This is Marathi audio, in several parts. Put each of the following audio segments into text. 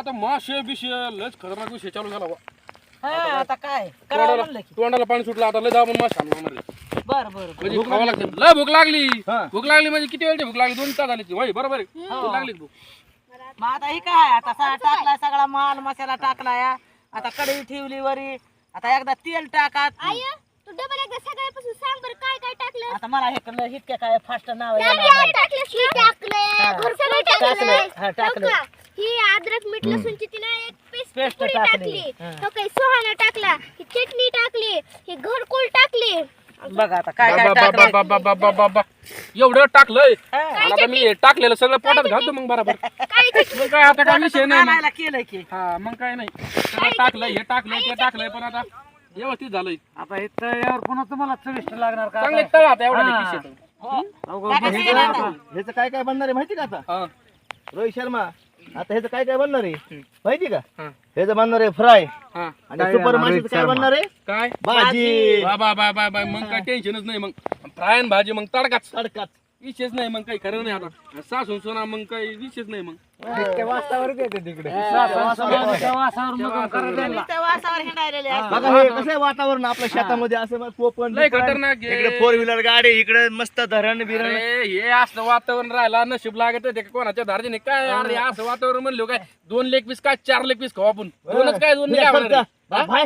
आता मासे बिशे लयच खतरनाक विषय चालू झाला बा. हा आता काय? करावं तोंडाला म्हणलं की. तोंडाला पाणी सुटलं आता लय दाबून मासे आणला आम्हाला. बर बर म्हणजे खावं लागतं. लय भूक लागली. हा. भूक लागली म्हणजे किती वेळची भूक लागली? दोन तास झाली ती. होय बरोबर आहे. भूक लागली भूक. मग आता ही काय? आता सा टाकलाय सगळा माल मसाला टाकलाय आता कढई ठेवली वरी. आता एकदा तेल टाकात. आय तू डबल एकदा सगळ्यापासून सांग बरं काय काय टाकलं आता मला हे कळलं इतक्या काय फास्ट नाव टाकलं हा, टाकलंय. हो? ही अद्रक मीठ लसूणची तिला एक पेस्ट पुडी टाकली. टाकली. हा. हो काही सोहाना टाकला ही चटणी टाकली ही घरकुल टाकली. बघा आता काय काय बा- बा- टाकलं बा- बा- बा- बा- बा- बा. एवढं टाकलंय. हा. आणि आता मी हे टाकलेलं सगळं पोटात घालतो मग बरोबर. काय मग काय आता काय विषय नाही मग. आणायला केलंय की. हा मग काय नाही. सगळं टाकलंय हे टाकलंय ते टाकलंय पण आता व्यवस्थित झालंय. आता हे तळ्यावर पुन्हा तुम्हाला चविष्ट लागणार का चांगले तळ आता एवढा हा. नाही आता. ह्याचं काय काय बनणार आहे माहिती का आता? हा. रोहित शर्मा. आता ह्याचं काय काय बनणार आहे? माहिती का? हा. ह्याचं बनणार आहे फ्राय. हा. आणि सुपर माशीचं काय बनणार आहे? काय? भाजी. बा बा बा बा बा मग काय टेन्शनच नाही मग. फ्राय आणि भाजी मग तडकाच. तडकाच. विषयच नाही मग काही खरं नाही आता. सासून सोना मग काही विषयच नाही मग. वासावर. बघा हे कसं आहे वातावरण आपल्या शेतामध्ये असं मग कोकण लय बिकण. खतरनाक आहे. इकडे फोर व्हीलर गाडी इकडे मस्त धरण बिरण. अरे हे असं वातावरण राहिला नशीब लागत ते कोणाच्या धारजीने काय अरे असं वातावरण म्हणलो काय? दोन लेग पीस काय? चार लेग पीस खाऊ आपण. दोनच काय दोन नाही काय होणार आहे? भाई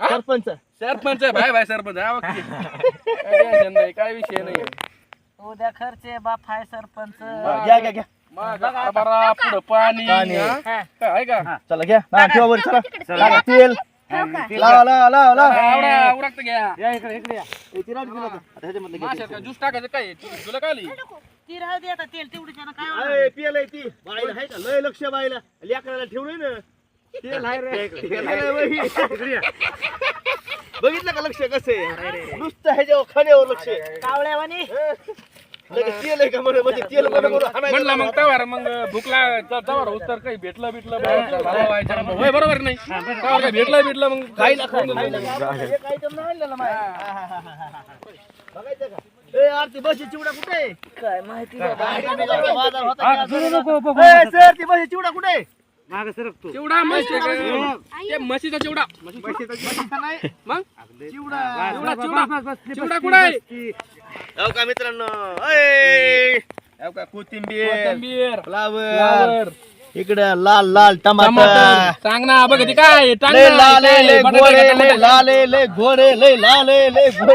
हा? सरपंच. सरपंच आहे, भाई भाई सरपंच. हा ओके. काय tension नाही काय विषय नाही. उद्या खर्चे बाप हाय सरपंच. घ्या घ्या घ्या. मग बरा पुढं पाणी. पाणी. हा? काय आहे का? चला घ्या. हा, ठेवा वर चला लागा तेल? लावा लावा लावा लावा. आवडा उरकत घ्या. या इकडे इकडे या. ए, तिराड दिलं होतं. आता. ह्याच्यामधलं घे माशात का ज्यूस टाकायचं काय? तुला काय आली? ती राहू दे आता तेल तेवढी काय. होणार? पियाला ती. बाईला आहे का? लय लक्ष बाईला. लेकराला ठेवलंय ना. तेल आहे रे. तेल आहे बाई. इकडे या. बघितलं का लक्ष कसं आहे? नुसतं ह्याच्यावर खाण्यावर लक्ष आहे. कावळ्यावानी. लगेच तेल आहे का म्हणून म्हणजे तेल म्हणून म्हणून हाणायचं म्हणलं मग. तवार मग भूकला तवार उतर काही भेटलं बिटलं बाबा बरोबर नाही. तवार काही भेटलं बिटलं मग खायला खाऊन खायला गावाला एक item नाही. आणलेलं माय. बघायचं का? ए, आरती बस चिवडा कुठे? काय माहिती बाजार होता की आज? ए, सर ती बस चिवडा कुठे? आहे? चिवडा. म्हशी ते म्हशीचा चिवडा. म्हशीचा नाही. मग चिवडा चिवडा. कुठं आहे? हो का मित्रांनो? हो का कोथिंबीर. कोथिंबीर, फ्लावर. इकडे लाल लाल टमाटर. सांग ना बघ ते काय लाल आहे, लय? लाल लय.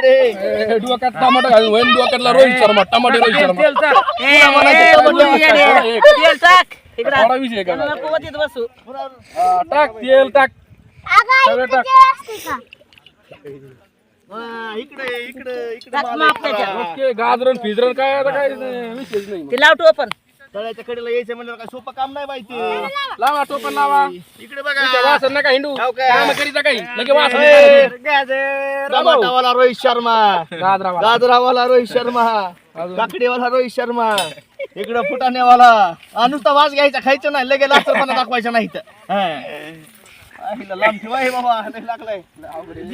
ए, डोक्यात टमाटर घालून डोक्यातला रोहित शर्मा टमाटे रोहित शर्मा. थोडा विषय आहे का? बसू. हा, टाक तेल टाक. सगळं टाक. हा, इकडे इकडे इकडे टाक माप. ओके गाजरन फिजरन काय आता काय विषयच नाही ते लावतो आपण. तळ्याच्या कडेला यायचं म्हणलं काय सोपं काम नाही माहिती लावा टोपण लावा. इकडे इथे बघा वासन नका हिंडू. हो काय? काम करीता काही लगे वासन टमाटावाला रोहित शर्मा. गाजरावा गाजरावाला रोहित शर्मा. अजून? काकडीवाला रोहित शर्मा. इकडं फुटाण्यावाला. हा, नुसता वास घ्यायचा खायचं नाही लगेच लाचरपणा दाखवायचा नाही तर लांब ठेवा हे बाबा लय लागलाय. अवघड आहे.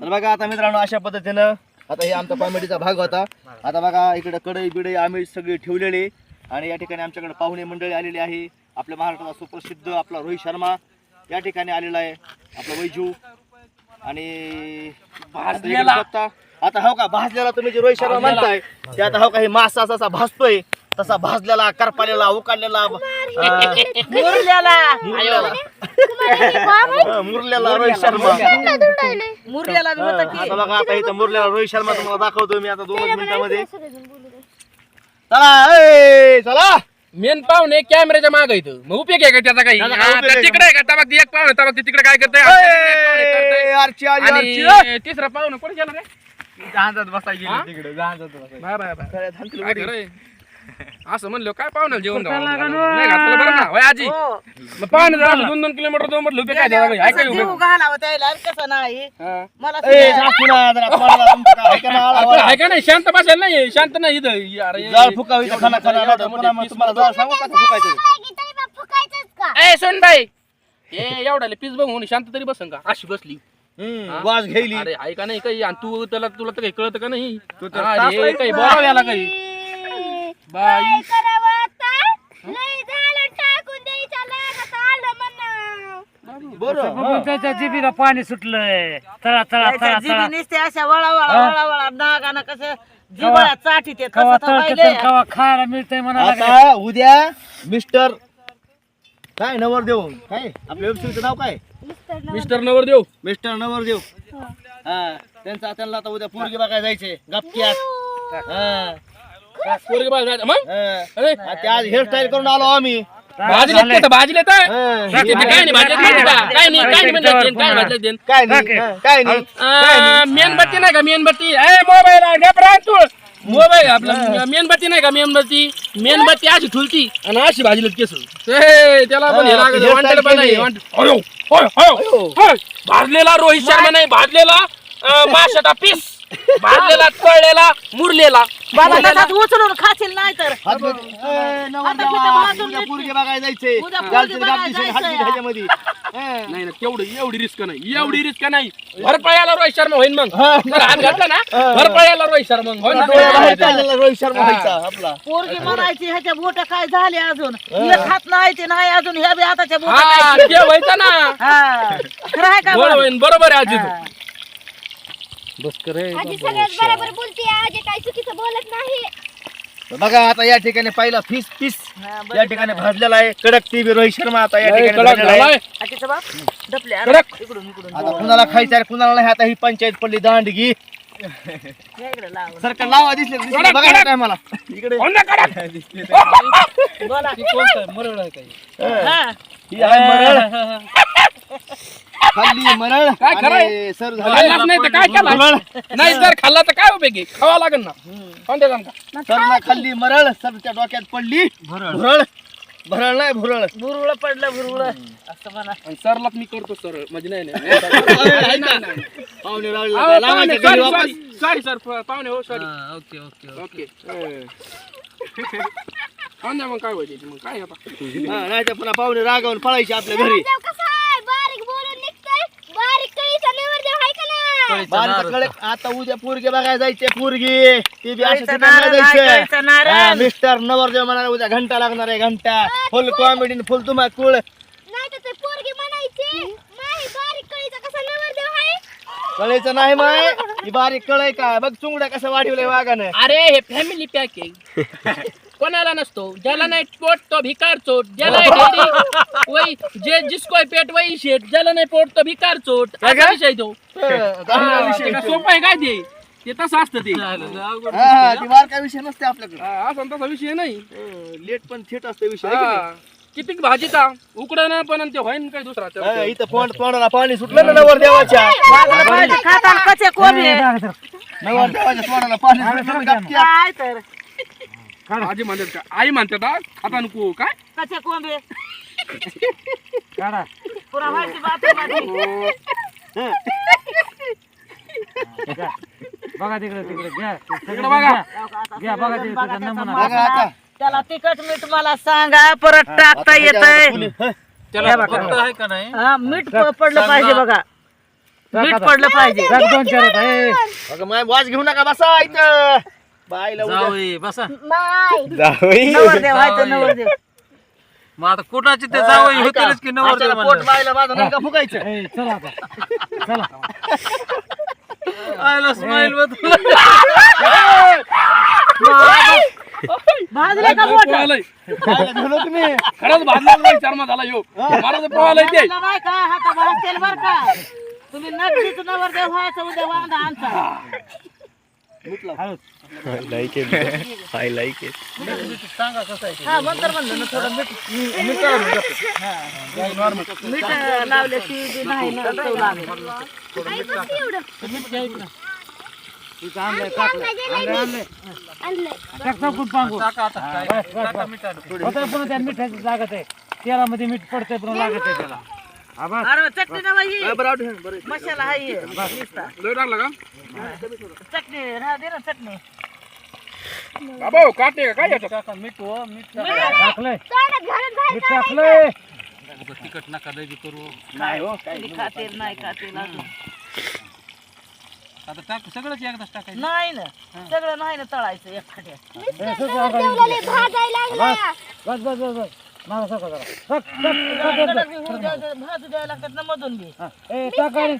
तर बघा आता मित्रांनो अशा पद्धतीनं आता हे आमचा कॉमेडीचा भाग होता. आता बघा इकडे कढई बिडई आम्ही सगळी ठेवलेली. आणि या ठिकाणी आमच्याकडे पाहुणे मंडळी आलेली आहे. आपल्या महाराष्ट्राचा सुप्रसिद्ध आपला रोहित शर्मा या ठिकाणी आलेला आहे. आपला वैजू. आणि भाजलेला. आता हो का भाजलेला तुम्ही जे रोहित शर्मा म्हणताय ते आता हो का हे मासा असा भाजतोय तसा भाजलेला करपालेला उकाडलेला अं, मुरल्याला मुरलेला. हं, मुरलेला रोहित शर्मा. मुरल्याला बी होतं की. आता बघा आता इथं मुरलेला रोहित शर्मा तुम्हाला दाखवतो मी आता दोनच मिनिटामध्ये. चला ए, चला. मेन पाहुणे कॅमेऱ्याच्या माग इथं. मग उपयोग आहे का त्याचा काही? त्याचा हा, उपयोग तिकडे आहे का? तबाक ती एक पाहुणे तबाक ती तिकडे काय करतंय? ए, आरची आली, आरची, ए. आणि तिसरा पाहुणे कोण गेला रे? जहाजात हा? गेली तिकडे जहाजात. बाय बाय बाय खरं आहे? असं म्हणलं काय पाहुणे जेवण घालावं? नाही घातलं बरं ना होय आजी हो. मग पाहुणे दोन दोन किलोमीटर दोन म्हटलं काय? ऐका कसं जीव घालावं त्याला आणि कसं नाही हा. मला ए, सुद्धा- सासू ना, जरा कोणाला तुमचं काय आला, आपलं. आहे का नाही शांत बसायला नाही शांत नाही इथं अरे जाळ फुकावं इथं खाना खाना एवढं नाही तर मोठे पुन्हा मग piece तुम्हाला जाळ सांगू कसं फुकायचं का ए सोन बाई ए एवढ्याले पीस बघून शांत तरी बसन का अशी बसली वाज घ्यायली. आहे का नाही काही आणि तू त्याला तुला तर काही कळत का नाही? तू तर काही बोलावं याला काही. बाई. जिबीला पाणी सुटलंय. चला चला निसते अशा वळा वळा वळा वळा नागानं कसं खायला मिळतंय म्हणा उद्या मिस्टर काय नवर देऊन काय? आपल्या वेबसिरीजचं नाव काय? मिस्टर नवरदेव. मिस्टर नवरदेव. हा त्यांचा त्यांना आता उद्या पोरगी बघायला जायचे गपक्यात. हा. पोरगी बाळ जायचं. मग? हा. अरे. हा, ते आज हेअरस्टाईल करून आलो आम्ही. भाजी लेत भाजी लेत हा. काय नाही भाजी लेत का? काय नाही काय नाही म्हणलं देन, काय भाजी देन काय नाही हा, काय नाही आ, मेणबत्ती नाही का मेणबत्ती? ए मोबाईल घबरा तू. मोबाईल आपला मेणबत्ती नाही का मेणबत्ती? मेणबत्ती अशी ठुलती आणि अशी भाजी केस. ए, त्याला पण हे हा, लागत हे वांटेल पण style नाही केली. वांट- अयो, होय, होय, होय. भाजलेला रोहित शर्मा नाही भाजलेला अ, माशाचा पीस. भाजलेला तळलेला मुरलेला. बाबा तसाच उचलून खाशील नाही तर. हात मध्ये- ए, नवरदेव, आता तिथं बाजूला उद्या नीट- पोरगी बघायला जायचे उद्या पोरगी चालते बघायला गाठी शेण, जायचंय. हात ह्याच्यामध्ये. नाही ना तेवढी एवढी रिस्क नाही. एवढी रिस्क नाही. भरपळ्याला रोहित शर्मा होईन मग. हा. जर हात घातला ना. भरपळ्याला रोहित शर्मा घाललेला रोहित शर्मा. व्हायचा आपला. पोरगी म्हणायची ह्याच्या बोट काय झाले अजून? एक हात नाही ते नाही अजून ह्या बी हाताच्या बोट हा ते व्हायचं ना. हा. खरं आहे का बरोबर बरं? होईन, बरोबर आहे आजी हा. आजी सगळ्यात बरोबर बोलते आजी काही चुकीचं बोलत नाही. बघा आता या ठिकाणी पहिला फीस पीस बरं. या ठिकाणी भाजलेला आहे कडक ती बी रोहित शर्मा आता या ठिकाणी कडक भाजलेला आहे. झालाय. आजीचं बाप डपले अरे, कडक. इकडून इकडून आता कुणाला खायचं आहे कुणाला नाही आता ही पंचायत पडली दांडगी. सरकार लावा दिसले दिसले. बघा कडक. काय मला इकडे. हो ना, कडक. बोला. हा. हा. ही आहे मरळ. खाल्ली मरळ. काय खरं आहे? आणि सर नाही तर काय केलं? मरळ. नाही तर खाल्ला तर काय उपयोगी? खावा लागेल ना. कोणत्या जण का सरला खाल्ली मरळ. सरच्या डोक्यात पडली भुरळ. भरळ नाही भुरळ. बुरुळ पडलं बुरुळ असं म्हणा. आणि सरला मी करतो सर. म्हणजे नाही नाही. पाहुणे रावले अहो, काय पाहुणे, हो सॉरी ओके ओके पाहुणे मग काय व्हायचे मग? काय आता? हा, नाही तर पुन्हा पाहुणे रागावून पळायचे आपल्या घरी नवरदेव कसा आहे बारीक बोलून निघतोय बारीक कळीचा नवरदेव आता उद्या पोरगे बघायला जायचे पोरगी. ती बी जायचं. हा, मिस्टर नवरदेव म्हणाले उद्या घंटा लागणार आहे घंटा. फुल कॉमेडी फुल तुम्हा कुळ कळायचं नाही माय. ही बारीक कळय का? बघ चुंगड्या कसं वाढवलंय वागानं अरे हे फॅमिली पॅक आहे कोणाला नसतो. ज्याला नाही पोट तो भिकार चोट ज्याला वही जे जिसको है पेट वही शेट ज्याला नाही पोट तो भिकार चोट असा विषय तो. हा, ते. काय. सोपं आहे काय ते? ते तसं असतं ते. ती बारका विषय नसते आपल्याकडे. हा, असा तसा विषय नाही. लेट पण थेट असते विषय आहे की नाही? हा. किती भाजीचा? उकडं पण आणि ते होईन काय दुसरा हा. इथं तोंड तोंडाला पाणी सुटलं ना नवरदेवाच्या भाजी खाताना कसे कोबी आहे. नवरदेवाच्या तोंडाला पाणी सुटलं ना. काय तर? भाजी म्हणतात का? आई म्हणतात हा, खाता नको. काय? कसे कोंबे? काढा. पुरा व्हायची बाथरूम बघा तिकडे तिकडे घ्या. तिकडे बघा. घ्या. बघा त्याचा बघा आता. त्याला तिखट मीठ मला सांगा परत टाकता येतंय. हं. हे बघा. हा मीठ प- पडलं पाहिजे बघा. मीठ पडलं पाहिजे. टाक दोन चार होता, ए. अगं माय वाज घेऊ नका बसा इथं. बाईला उद्या- नाही. नवरदेव आहे तो नवरदेव. कुणाची ते हा, जावई ऐका. होतीलच की नवरदेव म्हणलं. पोट बाईला माझं नाही का फुकायचं ए, चला आता. चला. आयला स्माईल भाजले का बोट पळालंय. बाईला धुलं तुम्ही. खरंच भाजला नाही चर्मा झाला यो. मला तर पळालंय ते भाजलं नाही का? हाता भाजतेल बर का? तुम्ही नगरीच नवरदेव व्हायचं उद्या वांदा आमचा. हा नंतर म्हणलं ना थोडं मीठ मीठ लावल्याची बी नाही ना चव लागेल. इथं आणलंय टाकलं. आणलंय आणलंय आणलंय. टाक टाकून पांगू बस, बस, बस. होतंय पुन्हा त्या मिठाची लागत आहे. तेलामध्ये मीठ पडतंय पुन्हा लागत आहे त्याला. बस. अरे चटणी ना बाई. बरं, आठ ठेव, बरं. मसाला आहे. नुसता. लय टाकला का? चटणी राहू दे ना चटणी. बाबा हो, काटे का? काय याच्यात? मीठ हो मीठ टाकलंय. मीठ टाकलंय. तिकट नका करू. नाही हो खातील नाही खातील अजून. आता टाक सगळंच एकदाच टाकायचं. नाही ना. सगळं नाही ना तळायचं एक खड्यात ए, सुट, नवरदेवला लय भाजायला लागला. बस बस बस बस. माझा सका जरा सक, सक, सक, सक, कडक सक. द्यायला लागतात ना मधून बी ए टाक आणि